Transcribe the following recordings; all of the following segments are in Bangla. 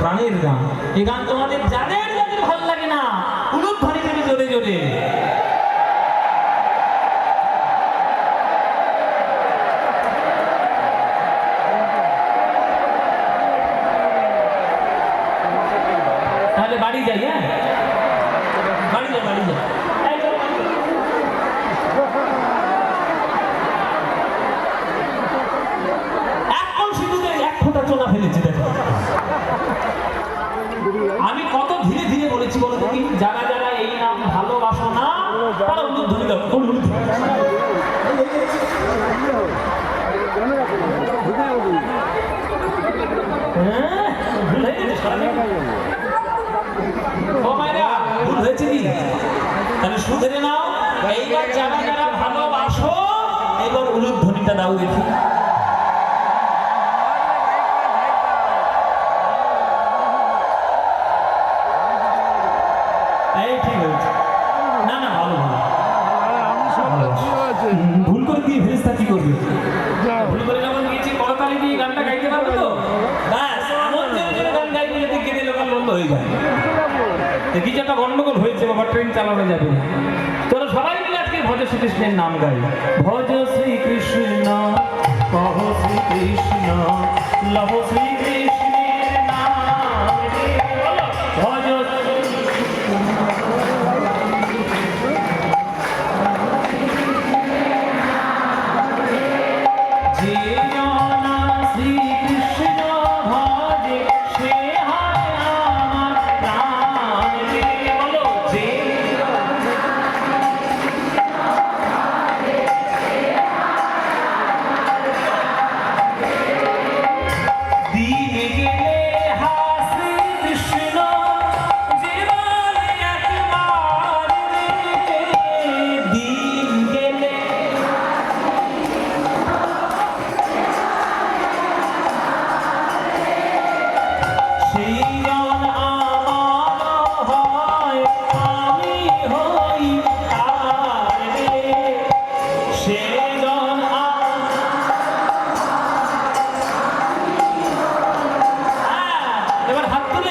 প্রাণের গান। এই গান তোমাদের যাদের যাদের ভালো লাগে না উলুপ তাহলে শুধরে নাও এইবার যারা ভালোবাসো এবার উলুধ্বনিটা দাও দেখি। ভালো করে দিয়ে ফেরেস্তা কি করবে? ভুল করে যখন দিয়ে গানটা গাইতে পারবে তো? ব্যাস এমন জোরে জোরে গান গাইবে যদি গেলে লোকাল বন্ধ হয়ে যায়। কিছু একটা গন্ডগোল হয়েছে বাবা ট্রেন চালানো যাবে না। তোরা সবাই মিলে আজকে ভজ শ্রীকৃষ্ণের নাম গাই। ভজ শ্রীকৃষ্ণ, কহ শ্রীকৃষ্ণ, লহ শ্রীকৃষ্ণের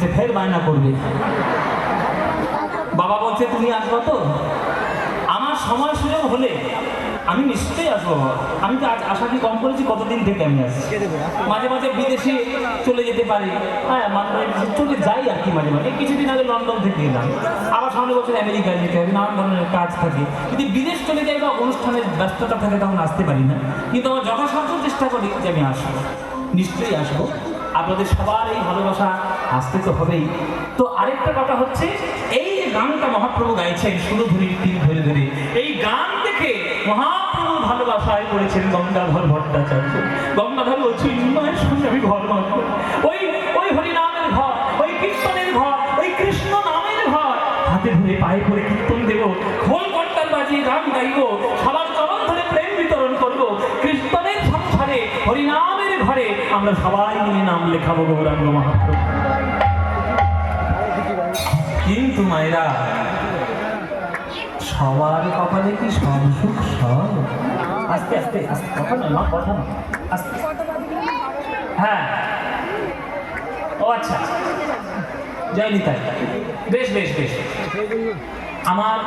সেরেছে ফের বায়না করবে। বাবা বলছে, তুমি আসব তো? আমার সময় সুযোগ হলে আমি নিশ্চয়ই আসব আমি তো আজ আশা কি কম করেছি, কতদিন থেকে আমি আসছি মাঝে মাঝে বিদেশে চলে যেতে পারি। হ্যাঁ চলে যাই আর কি মাঝে মাঝে। কিছুদিন আগে লন্ডন থেকে এলাম। আবার সামনে বছর আমেরিকায় যেতে হবে, নানান ধরনের কাজ থাকে। যদি বিদেশ চলে যাই বা অনুষ্ঠানের ব্যস্ততা থাকে, তখন আসতে পারি না। কিন্তু আমার যথাসাধ্য চেষ্টা করি যে আমি আসব। নিশ্চয়ই আসব। আপনাদের সবার এই ভালোবাসা আসতে তো হবেই। তো আরেকটা কথা হচ্ছে, এই গানটা মহাপ্রভু গাইছেন সুরধুরির তীর ধরে ধরে, এই গান দেখে মহাপ্রভু ভালোবাসায় করেছেন গঙ্গাধর ভট্টাচার্য। গঙ্গাধর বলছেন আমি ঘর ওই ওই হরিনামের ঘর, ওই কীর্তনের ঘর, ওই কৃষ্ণ নামের ঘর। হাতে ধরে পায়ে করে কীর্তন দেব, খোল কর্তার বাজিয়ে গান গাইব, সবার চরণ ধরে প্রেম বিতরণ করব কীর্তনের সংসারে হরিনামের ঘরে আমরা সবাই মিলে নাম লেখাবো গৌরাঙ্গ মহাপ্রভু। কিন্তু মায়েরা, সবার কপালে কি সব সুখ সব? আস্তে আস্তে আস্তে, কথা মা, কথা নয় আস্তে। হ্যাঁ। ও আচ্ছা। জয় নিতাই বেশ বেশ বেশ। আমার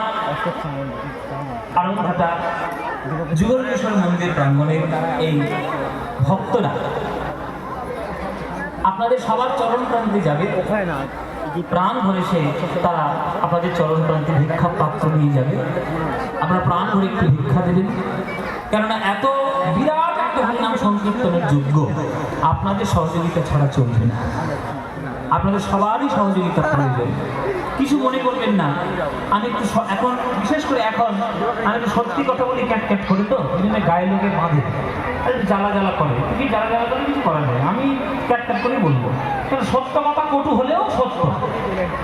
আরংঘাটা যুগলেশ্বর মন্দির প্রাঙ্গণের এই ভক্তরা আপনাদের সবার চরণ প্রান্তে যাবে। ওখানে না? প্রাণ ভরে সে তারা আপনাদের চরণ প্রান্তে ভিক্ষা পাত্র নিয়ে যাবে। আপনারা প্রাণ ভরে একটু ভিক্ষা দেবেন। কেননা এত বিরাট একটা হরিনাম সংকীর্তনের যোগ্য। আপনাদের সহযোগিতা ছাড়া চলবে না। আপনাদের সবারই সহযোগিতা প্রয়োজন কিছু মনে করবেন না। আমি একটু এখন, বিশেষ করে এখন, আমি একটু সত্যি কথা বলি, ক্যাট ক্যাট করে তো, এই জন্য গায়ে লোকে বাঁধে। জ্বালা জ্বালা করে। কি জ্বালা জ্বালা করে কিছু করার নেই। আমি ক্যাট ক্যাট করেই বলব। কারণ সত্য কথা কটু হলেও সত্য।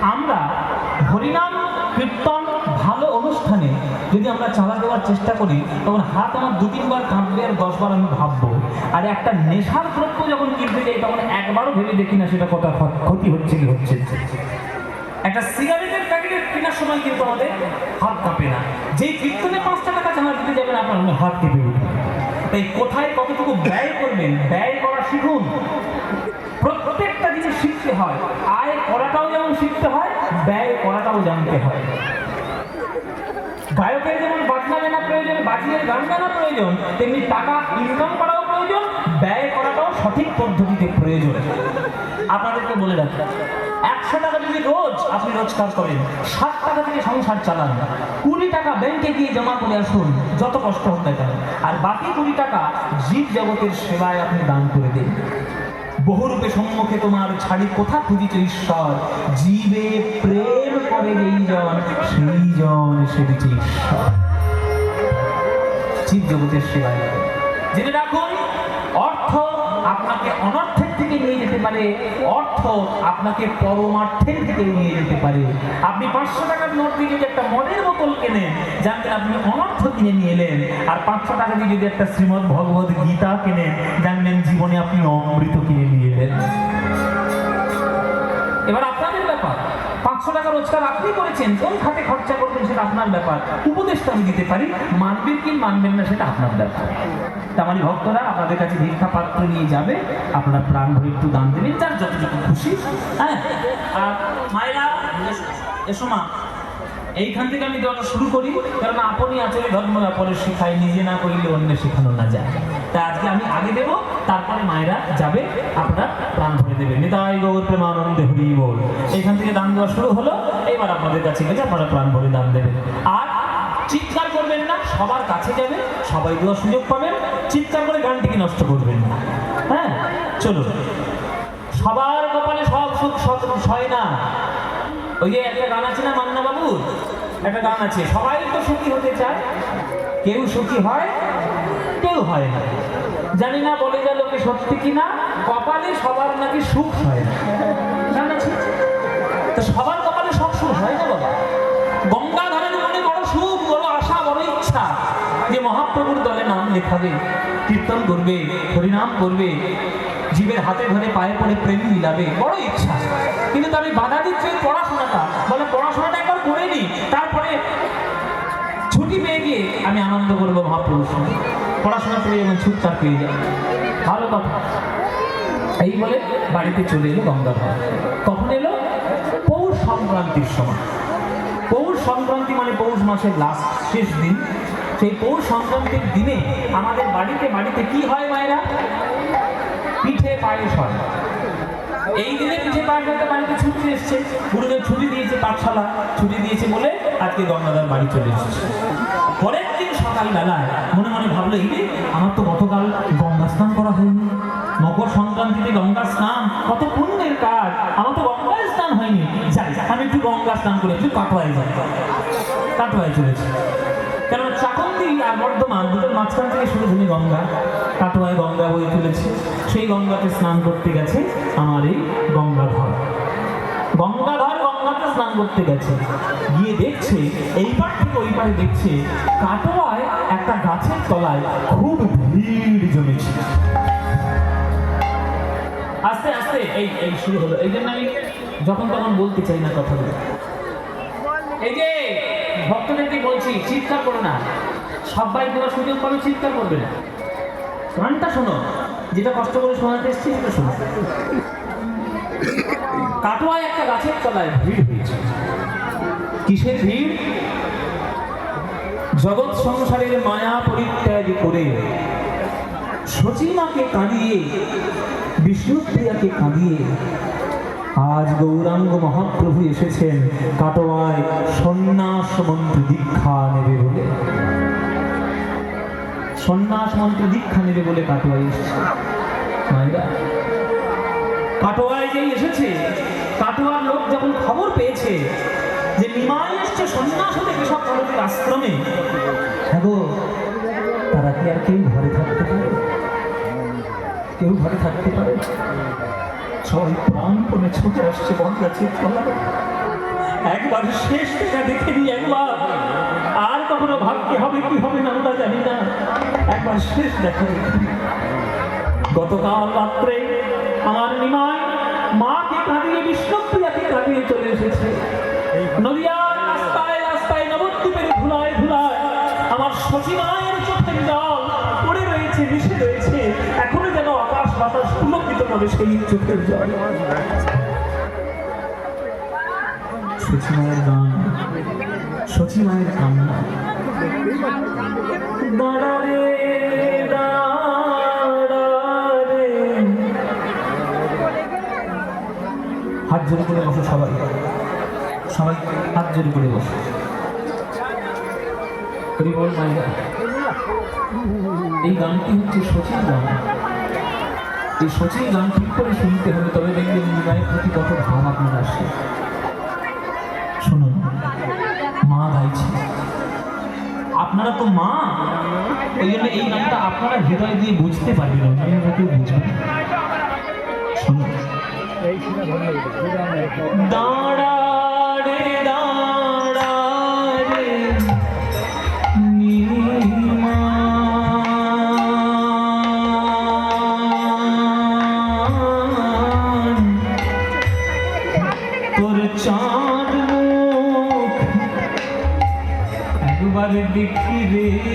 আমরা হরিনাম, কীর্তন, ভালো অনুষ্ঠানে যদি আমরা চালা দেওয়ার চেষ্টা করি, তখন হাত আমার দু তিনবার কাঁপবে আর দশবার আমি ভাববো। আর একটা নেশার দ্রব্য যখন কিনতে যাই, তখন একবারও ভেবে দেখি না সেটা কত ক্ষতি হচ্ছে কি হচ্ছে। একটা সিগারেটের প্যাকেটের কেনার সময় কিন্তু আমাদের হাত কাঁপে না। যেই কীর্তনে পাঁচটা টাকা চাঁদা দিতে যাবেন, আপনার মনে হাত কেঁপে উঠবে। তাই কোথায় কতটুকু ব্যয় করবেন, ব্যয় করা শিখুন। প্রত্যেকটা জিনিস শিখতে হয়। আয় করাটাও যেমন শিখতে হয়, ব্যয় করাটাও জানতে হয়। গায়কের যেমন বাজনা জানা প্রয়োজন বাজিয়ে গান জানা প্রয়োজন, তেমনি টাকা ইনকাম করাও প্রয়োজন, ব্যয় করাটাও সঠিক পদ্ধতিতে প্রয়োজন। আপনাদেরকে বলে রাখি একশো টাকা যদি রোজ আপনি রোজগার করেন, ষাট টাকা থেকে সংসার চালান, কুড়ি টাকা ব্যাংকে গিয়ে জমা করে আসুন, যত কষ্ট হোক না কেন। আর বাকি কুড়ি টাকা জীব জগতের সেবায় আপনি দান করে দিন। বহুরূপে সম্মুখে তোমার ছাড়ি কোথা খুঁজিছ ঈশ্বর? জীবে প্রেম করে যেই জন, সেই জন সেবিছে ঈশ্বর। জীব জগতের সেবায়। জেনে রাখুন, অর্থ আপনাকে অনর্থের থেকে নিয়ে যেতে পারে, অর্থ আপনাকে পরমার্থের দিকে নিয়ে যেতে পারে। আপনি পাঁচশো টাকার নোট দিয়ে যদি একটা মদের বোতল কেনেন জানতেন আপনি অনর্থ কিনে নিয়ে এলেন, আর পাঁচশো টাকা দিয়ে যদি একটা শ্রীমৎ ভগবত গীতা কেনেন জানলেন জীবনে আপনি অমৃত কিনে নিয়ে এলেন। এবার পাঁচশো টাকা রোজগার আপনি করেছেন, কোন খাতে খরচা করবেন সেটা আপনার ব্যাপার। উপদেশটা আমি দিতে পারি, মানবেন কি মানবেন না সেটা আপনার ব্যাপার। তামারি ভক্তরা আপনাদের কাছে ভিক্ষা পাত্র নিয়ে যাবে, আপনার প্রাণ ভরে একটু দান দেবেন, যার যতটুকু খুশি। হ্যাঁ? আর মায়েরা, এসো মা এইখান থেকে আমি দেওয়াটা শুরু করি, কারণ আপনি আচলে ধর্ম পরে শেখাই নিজে না করিলে অন্য শেখানো না যায়। তা আজকে আমি আগে দেব, তারপরে মায়েরা যাবে, আপনারা প্রাণ ভরে দেবেন। নিতাই গৌর প্রেমানন্দে হরি বল এখান থেকে দান দেওয়া শুরু হলো, এবার আপনাদের কাছে গেছে আপনারা প্রাণ ভরে দান দেবেন। আর চিৎকার করবেন না, সবার কাছে যাবে, সবাই দেওয়ার সুযোগ পাবেন, চিৎকার করে গানটিকে নষ্ট করবেন না। হ্যাঁ চলুন। সবার কপালে সব সুখ হয় না। ওই যে একটা গান আছে না, মান্না বাবু? একটা গান আছে, সবাই তো সুখী হতে চায়, কেউ সুখী হয়, কেউ হয় না। জানি না বলে যা লোকে সত্যি কিনা কপালে সবার নাকি সুখ হয় না। তো সবার কপালে সব সুখ হয় না বাবা। গঙ্গাধারের মনে বড় সুখ, বড় আশা, বড় ইচ্ছা যে মহাপ্রভুর দলে নাম লেখাবে, কীর্তন করবে, হরিনাম করবে, জীবের হাতে ধরে পায়ে পড়ে প্রেম মিলাবে, বড় ইচ্ছা। কিন্তু আমি বাধা দিচ্ছি পড়াশোনাটা। বলে পড়াশোনাটা একবার করে নি, তারপরে ছুটি পেয়ে গিয়ে আমি আনন্দ করব সঙ্গে পড়াশোনা করে যেমন ছুটটা পেয়ে যায় ভালো কথা। এই বলে বাড়িতে চলে এলো গঙ্গাধর। কখন এলো? পৌষ সংক্রান্তির সময়। পৌষ সংক্রান্তি মানে পৌষ মাসের লাস্ট শেষ দিন। সেই পৌষ সংক্রান্তির দিনে আমাদের বাড়িতে বাড়িতে কি হয় মায়েরা? পিঠে পায়েস হয়। এই দিনে পিঠে পায়েস হয়তো বাড়িতে ছুটি এসছে। গুরুদেব ছুটি দিয়েছে, পাঠশালা ছুটি দিয়েছে বলে আজকে গঙ্গাধর বাড়ি চলে এসেছে। পরের দিন সকালবেলায় মনে মনে ভাবলো, এই রে, আমার তো গতকাল গঙ্গা স্নান করা হয়নি। মকর সংক্রান্তিতে গঙ্গা স্নান, কত পুণ্যের কাজ। আমার তো গঙ্গায় স্নান হয়নি। যাই, আমি একটু গঙ্গা স্নান করে একটু কাটোয়ায় যাই। কাটোয়ায় চলেছি আর বর্ধমান দুটোর মাঝখান থেকে শুরু ধুনি গঙ্গা, কাটোয়ায় গঙ্গা বয়ে চলেছে। সেই গঙ্গাতে স্নান করতে গেছে আমার এই গঙ্গাধর। গঙ্গাধর গঙ্গাতে স্নান করতে গেছে। গিয়ে দেখছে, এই পার থেকে ওই পারে দেখছে কাটোয়ায় একটা গাছের তলায় খুব ভিড় জমেছে। আস্তে আস্তে, এই এই শুরু হলো। এই জন্য আমি যখন তখন বলতে চাই না কথাগুলো। এই যে, ভক্তদেরকে বলছি, চিৎকার করো না। সবাই দেওয়ার সুযোগ পাবে, চিৎকার করবে না। গানটা শোনো, যেটা কষ্ট করে শোনাতে এসছি সেটা শোনো। কাটোয়ায় একটা গাছের তলায় ভিড় হয়েছে। কিসের ভিড়? জগৎ সংসারের মায়া পরিত্যাগ করে সচিমাকে কাঁদিয়ে, বিষ্ণুপ্রিয়াকে কাঁদিয়ে আজ গৌরাঙ্গ মহাপ্রভু এসেছেন কাটোয়ায় সন্ন্যাস মন্ত্র দীক্ষা নেবে বলে। সন্ন্যাস মন্ত্র দীক্ষা নেবে বলে কাটোয়ায় এসেছে। কাটোয়ায় যে এসেছে, কাটোয়ার লোক যখন খবর পেয়েছে যে নিমাই এসছে সন্ন্যাস হতে কেশব ভারতীর আশ্রমে হ্যাঁ তারা কি আর কেউ ঘরে থাকতে পারে? কেউ ঘরে থাকতে পারে? সবাই প্রাণপণে ছুটে আসছে বনগাছের তলায়। একবার শেষ দেখা নি একবার। কখনো ভাগ্যে হবে কি হবে না, আমরা জানি না। একবার শেষ দেখা গতকাল রাত্রে আমার নিমায় মাকে কাঁদিয়ে, বিষ্ণুপ্রিয়াকে কাঁদিয়ে চলে এসেছে। নদিয়ার রাস্তায় ধুলায় ধুলায় আমার চোখের জল পড়ে রয়েছে রয়েছে। এখনও যেন আকাশ সেই চোখের জল। সচিমায়ের কান্না। দাঁড়া রে দাঁড়া রে। হাত জোরে করে বসো সবাই। সবাই হাত জোরে করে বসো। এই গানটি হচ্ছে সচিন গান। এই সচিন গান ঠিক করে শুনতে হবে তবে দেখবেন নিমায়ের প্রতি কত ভাব আপনার আসে। আপনারা তো মা। ওই জন্য এই গানটা আপনারা হৃদয় দিয়ে বুঝতে পারবেন অন্যরা কেউ রে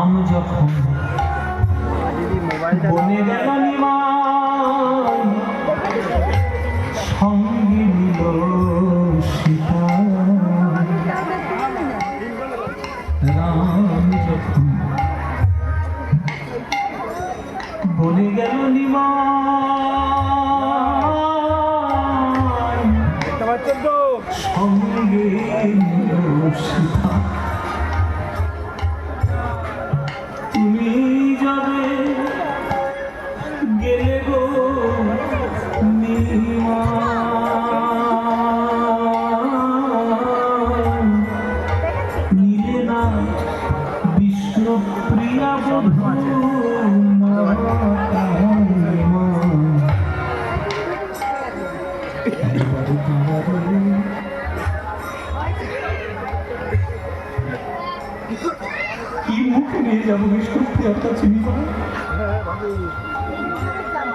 রাম যখন বনে গেল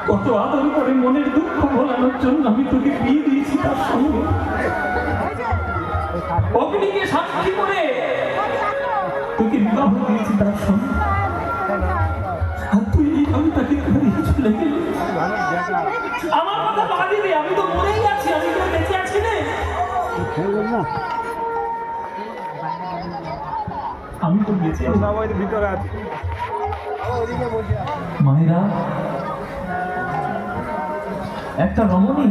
কত আদর করে মনের দুঃখ ভোলানোর জন্য আমি তোকে বিয়ে দিয়েছি তার সঙ্গে। অগ্নিকে সাক্ষী করে তোকে বিবাহ দিয়েছি তার সঙ্গে। আর তুই আমি তাকে হারিয়ে চলে গেলি। আমার কথা বাদি দে আমি তো মরেই আছি আমি তো বেঁচে আছি রে আমি তো বেঁচে আছি। ভিতরে আছে। মায়েরা একটা রমণী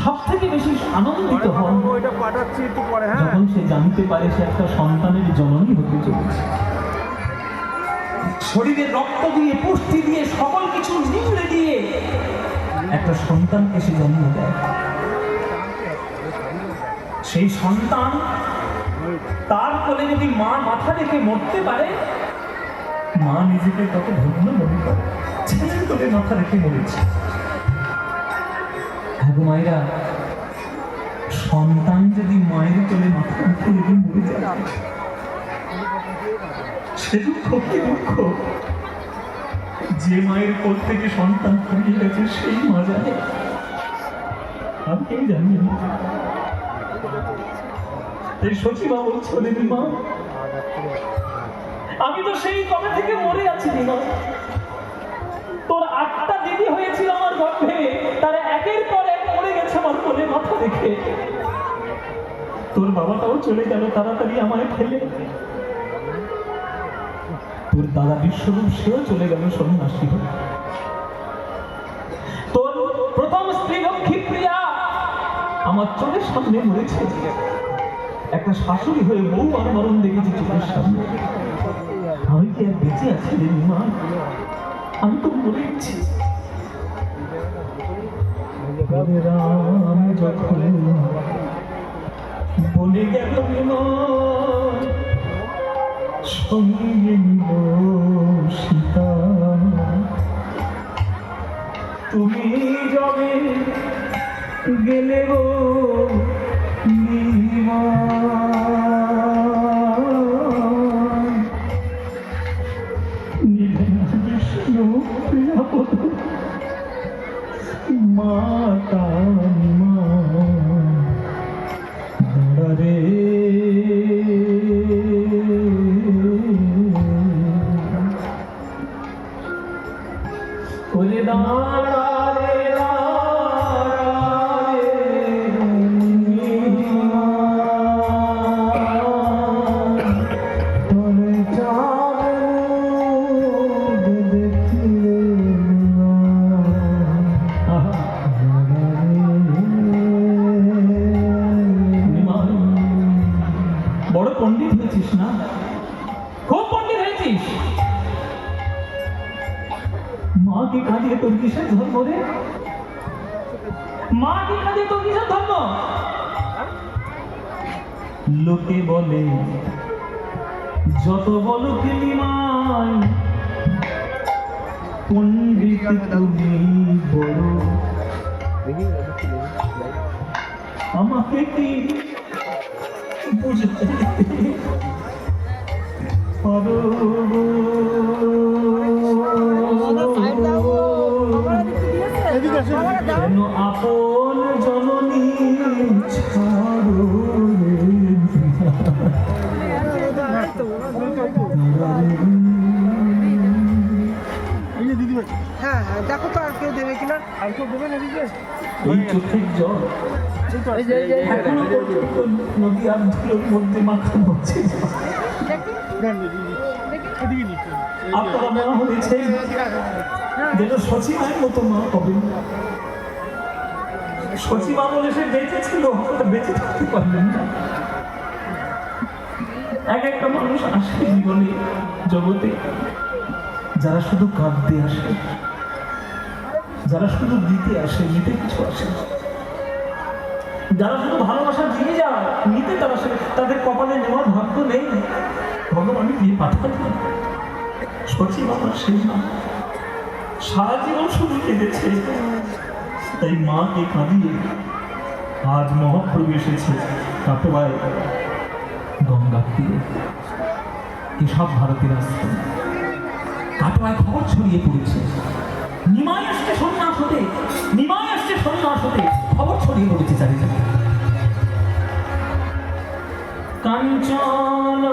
সব থেকে বেশি আনন্দিত হন সে জানতে পারে সে একটা সন্তানের জননী হতে চলেছে। শরীরে রক্ত দিয়ে, পুষ্টি দিয়ে, সকল কিছু নিংড়ে দিয়ে একটা সন্তানকে সে জন্ম দেয়। সেই সন্তান তার কোলে যদি মা মাথা রেখে মরতে পারে, মা নিজেকে কত ধন্য মনে করে। ছেলের কোলে মাথা রেখে মরেছে হ্যাঁ মায়েরা, সন্তান যদি মায়ের কোলে মাথা রেখে মরে যায় সে দুঃখ কি দুঃখ। যে মায়ের কোল থেকে সন্তান হারিয়ে গেছে, সেই মা জানে আমি কেউ জানি না। এই সচিবা বলছো মা, আমি তো সেই কবে থেকে মরে আছি দিমা তোর আটটা দিদি হয়েছিল আমার গর্ভে তারা একের পর এক মরে গেছে আমার কোলে মাথা রেখে। তোর বাবাটাও চলে গেল তাড়াতাড়ি আমায় ফেলে। তোর দাদা বিশ্বরূপ, সেও চলে গেল সন্ন্যাসী। তোর প্রথম স্ত্রী লক্ষ্মী প্রিয়া আমার চোখের সামনে মরেছে। একটা শাশুড়ি হয়ে বউ আর মরণ দেখেছি চোখের সামনে। আমি কি আর বেঁচে আছি রে মা আমি তো গেছি রাম যখন বলে গেল সঙ্গে সীতা তুমি যাবে গেলে গো নির্মাণ। লোকে বলে যত বলো কিলিমাই পণ্ডিত তুমি বড়। আমাকে কি বুঝতে পারো? কেন আপন হ্যাঁ হ্যাঁ দেখো তো আর দেবে কিনা না আর ধুলোর মধ্যে মাখানো হচ্ছে আপনারা মনে হয়েছে যেন সচিবায়ের মতো মা হবে সচিবা বলে সে বেঁচে ছিল বেঁচে থাকতে পারলেন না। এক একটা মানুষ আসে জীবনে জগতে, যারা শুধু কাঁদতে আসে, যারা শুধু দিতে আসে, নিতে কিছু আসে না। যারা শুধু ভালোবাসা দিয়ে যায় নিতে তারা আসে, তাদের কপালে নেওয়ার ভাগ্য নেই। ভগবান দিয়ে পাঠান সচিব আমার সেই মা সারা জীবন শুধু কেঁদেছে। তাই মাকে কাঁদিয়ে আজ মহাপ্রভু এসেছে কাটোয়ায় গঙ্গা তীরে। কেশব ভারতের আশ্রম কাটোয়ায় খবর ছড়িয়ে পড়েছে। নিমাই আসছে সন্ন্যাস হতে। নিমাই আসছে সন্ন্যাস হতে। খবর ছড়িয়ে পড়েছে চারিদিকে। কাঞ্চন